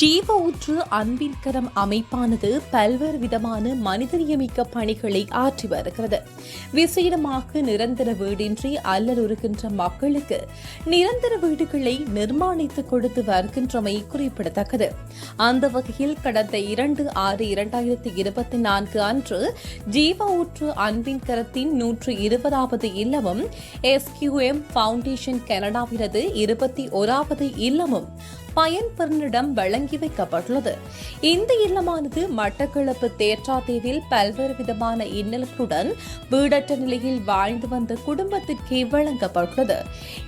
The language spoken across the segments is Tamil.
ஜீவ ஊற்று அன்பிற்கரம் அமைப்பானது பல்வேறு விதமான மனிதநியமிக்க பணிகளை ஆற்றி வருகிறது. விசேடமாக நிரந்தர வீடின்றி அல்லலுறுகின்ற மக்களுக்கு நிரந்தர வீடுகளை நிர்மாணித்து கொடுத்து வருகின்றமை குறிப்பிடத்தக்கது. அந்த வகையில் கடந்த இரண்டு ஆறு இரண்டாயிரத்தி இருபத்தி நான்கு அன்று ஜீவ ஊற்று அன்பின் கரத்தின் நூற்று இருபதாவது இல்லமும் எஸ்கியூஎம் ஃபவுண்டேஷன் கனடாவினது இருபத்தி ஓராவது இல்லமும் பயன்பெறனிடம் வழங்கி வைக்கப்பட்டுள்ளது. இந்த இல்லமானது மட்டக்களப்பு தேற்றாத்தீவில் பல்வேறு விதமான இன்னல்களுடன் வீடற்ற நிலையில் வாழ்ந்து வந்த குடும்பத்திற்கே வழங்கப்பட்டுள்ளது.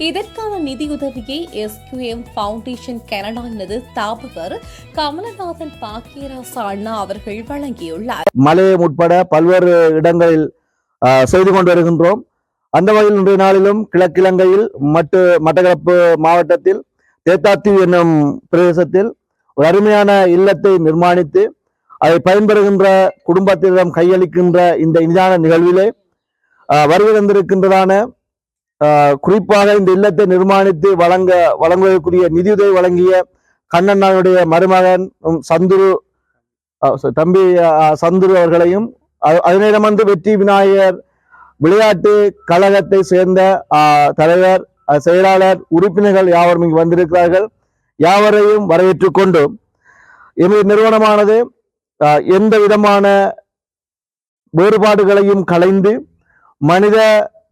இதற்கான நிதியுதவியை எஸ்கியூஎம் பவுண்டேஷன் கனடாவினது ஸ்தாபகர் கமலநாதன் பாக்கியராசா அண்ணா அவர்கள் வழங்கியுள்ளார். மலையம் உட்பட பல்வேறு இடங்களில் செய்து கொண்டு வருகின்றோம். அந்த வகையில் இன்றைய நாளிலும் கிழக்கிழங்கையில் மட்டு மட்டக்களப்பு மாவட்டத்தில் தேத்தாத்தீவு என்னும் பிரதேசத்தில் ஒரு அருமையான இல்லத்தை நிர்மாணித்து அதை பயன்பெறுகின்ற குடும்பத்திடம் கையளிக்கின்ற இந்த இனிதான நிகழ்விலே வருகை தந்திருக்கின்றதான குறிப்பாக இந்த இல்லத்தை நிர்மாணித்து வழங்க வழங்குவதற்குரிய நிதியுதவி வழங்கிய கண்ணண்ணாவுடைய மருமகன் உம், சந்துரு தம்பி சந்துரு அவர்களையும் அ- அதனிடம் வந்து வெற்றி விநாயகர் விளையாட்டு கழகத்தை சேர்ந்த தலைவர் செயலாளர் உறுப்பினர்கள் யாவரும் இங்கு வந்திருக்கிறார்கள். யாவரையும் வரவேற்றுக் கொண்டு எமது நிறுவனமானது எந்த விதமான வேறுபாடுகளையும் கலைந்து மனித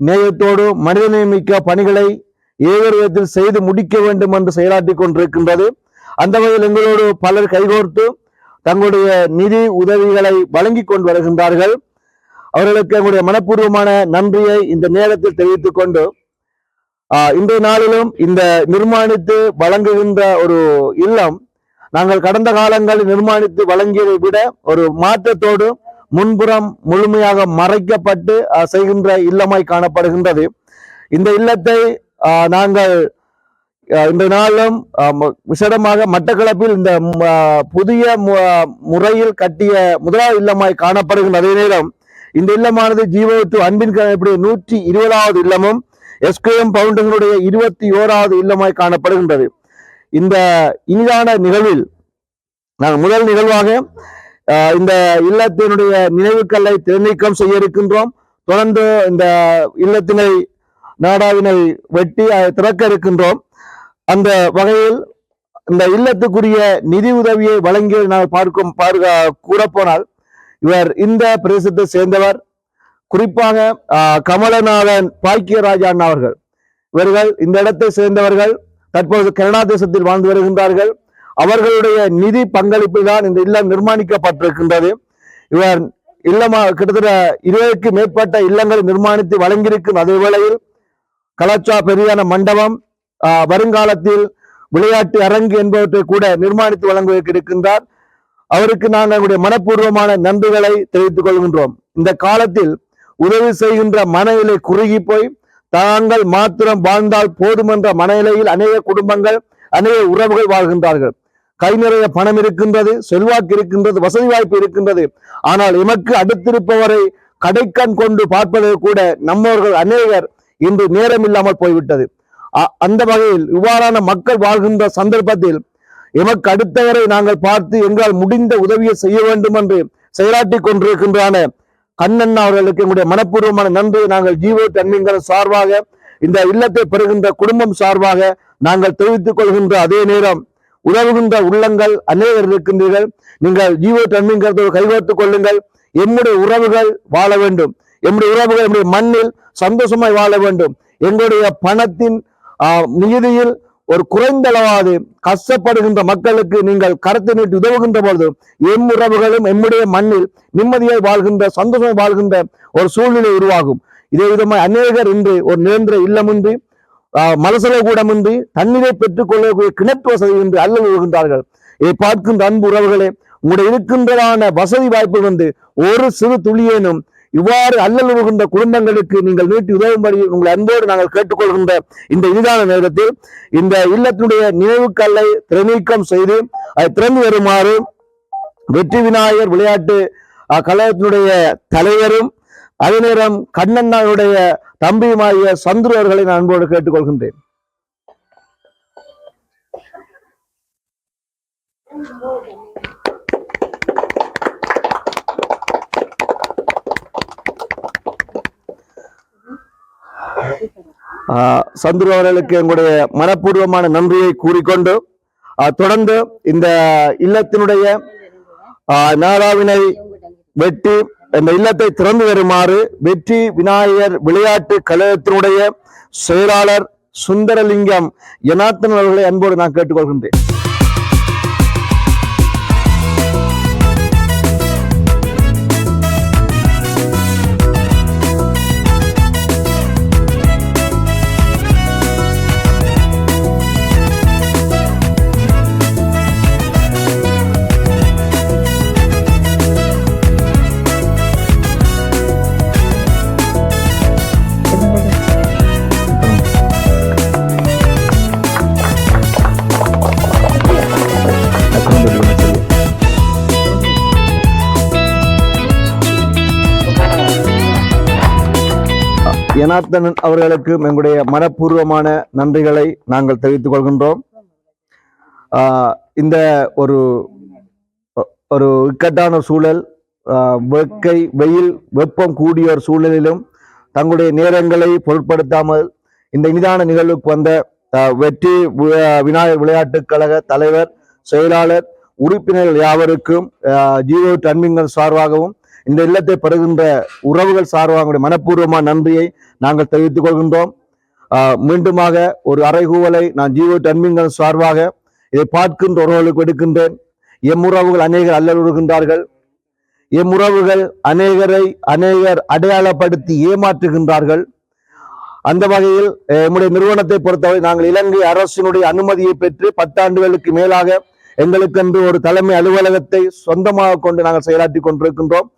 நேயத்தோடு மனிதநேயமிக்க பணிகளை ஏதொரு விதத்தில் செய்து முடிக்க வேண்டும் என்று செயலாற்றி கொண்டிருக்கின்றது. அந்த வகையில் எங்களோடு பலர் கைகோர்த்து தங்களுடைய நிதி உதவிகளை வழங்கி கொண்டு வருகின்றார்கள். அவர்களுக்கு எங்களுடைய மனப்பூர்வமான நன்றியை இந்த நேரத்தில் தெரிவித்துக் கொண்டு இன்றைய நாளிலும் இந்த நிர்மாணித்து வழங்குகின்ற ஒரு இல்லம் நாங்கள் கடந்த காலங்களில் நிர்மாணித்து வழங்கியதை விட ஒரு மாற்றத்தோடு முன்புறம் முழுமையாக மறைக்கப்பட்டு செய்கின்ற இல்லமாய் காணப்படுகின்றது. இந்த இல்லத்தை நாங்கள் இந்த நாளும் விசேடமாக மட்டக்களப்பில் இந்த புதிய முறையில் கட்டிய முதலாவது இல்லமாய் காணப்படுகின்ற அதே நேரம் இந்த இல்லமானது ஜீவத்து அன்பின் கணப்பிடைய நூற்றி இருபதாவது இல்லமும் எஸ்கேஎம் பவுண்டனுடைய இருபத்தி ஓராவது இல்லமாய் காணப்படுகின்றது. இந்த இனிதான நிகழ்வில் நாங்கள் முதல் நிகழ்வாக இந்த இல்லத்தினுடைய நினைவுக்கல்லை திறநீக்கம் செய்ய இருக்கின்றோம். தொடர்ந்து இந்த இல்லத்தினை நாடாவினை வெட்டி அதை திறக்க இருக்கின்றோம். அந்த வகையில் இந்த இல்லத்துக்குரிய நிதி உதவியை வழங்கி நாங்கள் பார்க்கும் பார்க்க கூறப்போனால் இவர் இந்த பிரதேசத்தை சேர்ந்தவர். குறிப்பாக கமலநாதன் பாக்கியராஜா அண்ணா அவர்கள். இவர்கள் இந்த இடத்தை சேர்ந்தவர்கள் தற்போது கனடா தேசத்தில் வாழ்ந்து வருகின்றார்கள். அவர்களுடைய நிதி பங்களிப்பில் தான் இந்த இல்லம் நிர்மாணிக்கப்பட்டிருக்கின்றது. இவர் இல்லமா கிட்டத்தட்ட இருபதுக்கு மேற்பட்ட இல்லங்களை நிர்மாணித்து வழங்கியிருக்கும் அதே வேளையில் கலாச்சா பெரியான மண்டபம் வருங்காலத்தில் விளையாட்டு அரங்கு என்பவற்றை கூட நிர்மாணித்து வழங்குவதற்கு இருக்கின்றார். அவருக்கு நாங்கள் எங்களுடைய மனப்பூர்வமான நன்றிகளை தெரிவித்துக் கொள்கின்றோம். இந்த காலத்தில் உதவி செய்கின்ற மனநிலை குறுகி போய் தாங்கள் மாத்திரம் வாழ்ந்தால் போதும் என்ற மனநிலையில் அநேக குடும்பங்கள் அநேக உறவுகள் வாழ்கின்றார்கள். கை நிறைய பணம் இருக்கின்றது செல்வாக்கு இருக்கின்றது வசதி வாய்ப்பு இருக்கின்றது. ஆனால் எமக்கு அடுத்திருப்பவரை கடைக்கண் கொண்டு பார்ப்பதை கூட நம்மவர்கள் அநேகர் இன்று நேரம் இல்லாமல் போய்விட்டது. அ- அந்த வகையில் இவ்வாறான மக்கள் வாழ்கின்ற சந்தர்ப்பத்தில் எமக்கு அடுத்தவரை நாங்கள் பார்த்து எங்களால் முடிந்த உதவியை செய்ய வேண்டும் என்று செயலாற்றி கொண்டிருக்கின்றன கண்ணண்ணா அவர்களுக்கு எங்களுடைய மனப்பூர்வமான நன்றியை நாங்கள் ஜீவோ தன்மைங்கிற சார்பாக இந்த இல்லத்தை பெறுகின்ற குடும்பம் சார்பாக நாங்கள் தெரிவித்துக் கொள்கின்ற அதே நேரம் உதவுகின்ற உள்ளங்கள் அநேகர் இருக்கின்றீர்கள். நீங்கள் ஜீவோ தன்மைங்கிறத கைகோர்த்துக் கொள்ளுங்கள். எம்முடைய உறவுகள் வாழ வேண்டும். எம்முடைய உறவுகள் எம்முடைய மண்ணில் சந்தோஷமாய் வாழ வேண்டும். எங்களுடைய பணத்தின் ஆஹ், நிதியில் ஒரு குறைந்தளவாது கஷ்டப்படுகின்ற மக்களுக்கு நீங்கள் கருத்து நீட்டி உதவுகின்ற பொழுது எம் உறவுகளும் எம்முடைய மண்ணில் நிம்மதியை வாழ்கின்ற சந்தோஷம் வாழ்கின்ற ஒரு சூழ்நிலை உருவாகும். இதே விதமாக அநேகர் இன்று ஒரு நிரந்தர இல்லமின்றி ஆஹ், மலசல கூடமின்றி தண்ணீரை பெற்றுக் கொள்ளக்கூடிய கிணற்று வசதி என்று அல்ல வருகின்றார்கள் இதை பார்க்கின்ற அன்பு உறவுகளே உங்களுடைய இருக்கின்றதான வசதி வாய்ப்பு வந்து ஒரு சிறு துளியேனும் இவ்வாறு அல்லல் உருகின்ற குடும்பங்களுக்கு நீங்கள் நீட்டி உதவும்படி உங்களை அன்போடு நாங்கள் கேட்டுக்கொள்கின்ற இந்த இனிதான நேரத்தில் இந்த இல்லத்தினுடைய நினைவுக்கல்லை திறநீக்கம் செய்து அதை திறந்து வருமாறு வெற்றி விநாயகர் விளையாட்டு கழகத்தினுடைய தலைவரும் அதே நேரம் கண்ணண்ணாவுடைய தம்பியுமாகிய சந்துரு அவர்களை நான் அன்போடு கேட்டுக்கொள்கின்றேன். ஆஹ் சந்துரு அவர்களுக்கு எங்களுடைய மனப்பூர்வமான நன்றியை கூறிக்கொண்டு தொடர்ந்து இந்த இல்லத்தினுடைய ஆஹ் நாடாவினை வெட்டி இந்த இல்லத்தை திறந்து வருமாறு வெற்றி விநாயகர் விளையாட்டு கழகத்தினுடைய செயலாளர் சுந்தரலிங்கம் ஜனார்த்தன் அவர்களை அன்போடு நான் கேட்டுக்கொள்கின்றேன். ஜனார்த்தனன் அவர்களுக்கு எங்களுடைய மனப்பூர்வமான நன்றிகளை நாங்கள் தெரிவித்துக் கொள்கின்றோம். இந்த ஒரு ஒரு இக்கட்டான சூழல் வெக்கை வெயில் வெப்பம் கூடிய ஒரு சூழலிலும் தங்களுடைய நேரங்களை பொருட்படுத்தாமல் இந்த இனிதான நிகழ்வுக்கு வந்த வெற்றி விநாயகர் விளையாட்டுக் கழக தலைவர் செயலாளர் உறுப்பினர்கள் யாவருக்கும் ஜீரோ டன்மிங்கள் சார்பாகவும் இந்த இல்லத்தை பெறுகின்ற உறவுகள் சார்பாக மனப்பூர்வமான நன்றியை நாங்கள் தெரிவித்துக் கொள்கின்றோம். மீண்டுமாக ஒரு அறைகூவலை நான் ஜீவோ டன்மிங்கள் சார்பாக இதை பார்க்கின்ற உறவுகளுக்கு எடுக்கின்றேன். எம் உறவுகள் அநேகர் அல்லலுறுகின்றார்கள் எம் உறவுகள் அநேகரை அநேகர் அடையாளப்படுத்தி ஏமாற்றுகின்றார்கள். அந்த வகையில் எம்முடைய நிறுவனத்தை பொறுத்தவரை நாங்கள் இலங்கை அரசினுடைய அனுமதியை பெற்று பத்தாண்டுகளுக்கு மேலாக எங்களுக்கென்று ஒரு தலைமை அலுவலகத்தை சொந்தமாக கொண்டு நாங்கள் செயலாற்றி கொண்டிருக்கின்றோம்.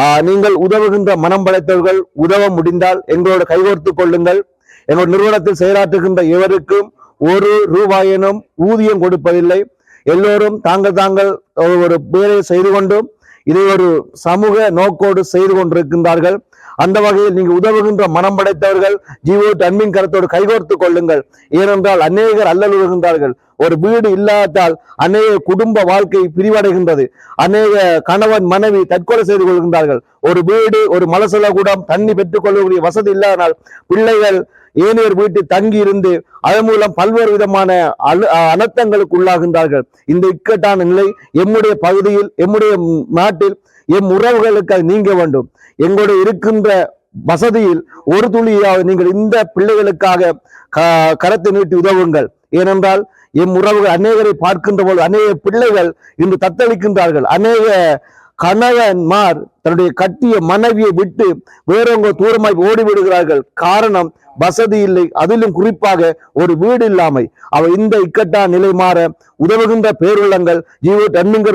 ஆஹ், நீங்கள் உதவுகின்ற மனம் படைத்தவர்கள் உதவ முடிந்தால் எங்களோடு கைகோர்த்துக் கொள்ளுங்கள். எங்களோட நிறுவனத்தில் செயலாற்றுகின்ற எவருக்கும் ஒரு ரூபாயினும் ஊதியம் கொடுப்பதில்லை. எல்லோரும் தாங்கள் தாங்கள் ஒரு- ஒரு வேலையை செய்து கொண்டும் இதை ஒரு சமூக நோக்கோடு செய்து கொண்டிருக்கின்றார்கள். அந்த வகையில் நீங்கள் உதவுகின்ற மனம் படைத்தவர்கள் ஜீவோ அன்பின் கருத்தோடு கைகோர்த்து கொள்ளுங்கள். ஏனென்றால் அநேகர் அல்லலுகின்றார்கள் ஒரு வீடு இல்லாதால் அநேக குடும்ப வாழ்க்கை பிரிவடைகின்றது. அநேக கணவன் மனைவி தற்கொலை செய்து கொள்கின்றார்கள். ஒரு வீடு ஒரு மலசல கூடம் தண்ணி பெற்றுக் கொள்ளக்கூடிய வசதி இல்லாதனால் பிள்ளைகள் ஏனையர் வீட்டில் தங்கி இருந்து அதன் மூலம் பல்வேறு விதமான அழு- அனர்த்தங்களுக்கு உள்ளாகின்றார்கள். இந்த இக்கட்டான நிலை எம்முடைய பகுதியில் எம்முடைய நாட்டில் எம் உறவுகளுக்கு அது நீங்க வேண்டும். எங்களுடைய இருக்கின்ற வசதியில் ஒரு துளியாவது நீங்கள் இந்த பிள்ளைகளுக்காக க- கரத்தை நீட்டி உதவுங்கள். ஏனென்றால் எம் உறவுகள் அநேகரை பார்க்கின்ற போது அநேக பிள்ளைகள் இன்று தத்தளிக்கின்றார்கள். அநேக கணவன்மார் தன்னுடைய கட்டிய மனைவியை விட்டு வேறவங்க தூரமாய் ஓடி விடுகிறார்கள் காரணம் வசதி இல்லை. அதிலும் குறிப்பாக ஒரு வீடு இல்லாமை. அவ இந்த இக்கட்டா நிலை மாற உதவுகின்ற பேருள்ளங்கள். ஜீவோ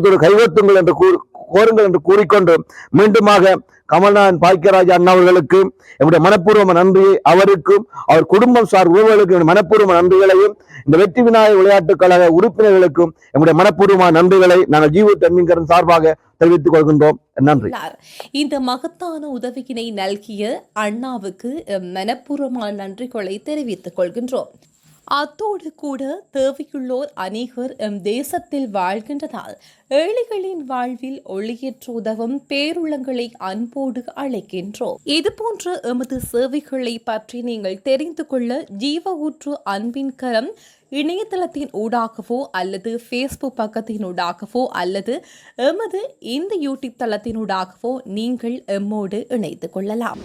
ஒரு கைவத்துங்கள் என்று கூறு கோருங்கள் என்று கூறிக்கொண்டு மீண்டுமாக கமல்நாதன் பாக்கியராஜ் அண்ணாவர்களுக்கு என்னுடைய மனப்பூர்வ நன்றியை அவருக்கும் அவர் குடும்பம் சார் உறவுகளுக்கு மனப்பூர்வ நன்றிகளையும் இந்த வெற்றி விநாயகர் விளையாட்டுக் கழக உறுப்பினர்களுக்கும் என்னுடைய மனப்பூர்வமான நன்றிகளை நாங்கள் ஜீவ தன்மிங்கரன் சார்பாக தெரிவித்துக் கொள்கின்றோம். நன்றி. இந்த மகத்தான உதவியினை நல்கிய அண்ணாவுக்கு மனப்பூர்வமான நன்றிகளை தெரிவித்துக் கொள்கின்றோம். அத்தோடு கூட தேவையுள்ளோர் அநேகர் எம் தேசத்தில் வாழ்கின்றதால் ஏழைகளின் வாழ்வில் ஒளியேற்ற உதவும் பேருள்ளங்களை அன்போடு அழைக்கின்றோம். இதுபோன்ற எமது சேவைகளை பற்றி நீங்கள் தெரிந்து கொள்ள ஜீவ ஊற்று அன்பின் கரம் இணையதளத்தின் ஊடாகவோ அல்லது ஃபேஸ்புக் பக்கத்தின் ஊடாகவோ அல்லது எமது இந்த யூடியூப் தளத்தினூடாகவோ நீங்கள் எம்மோடு இணைத்து கொள்ளலாம்.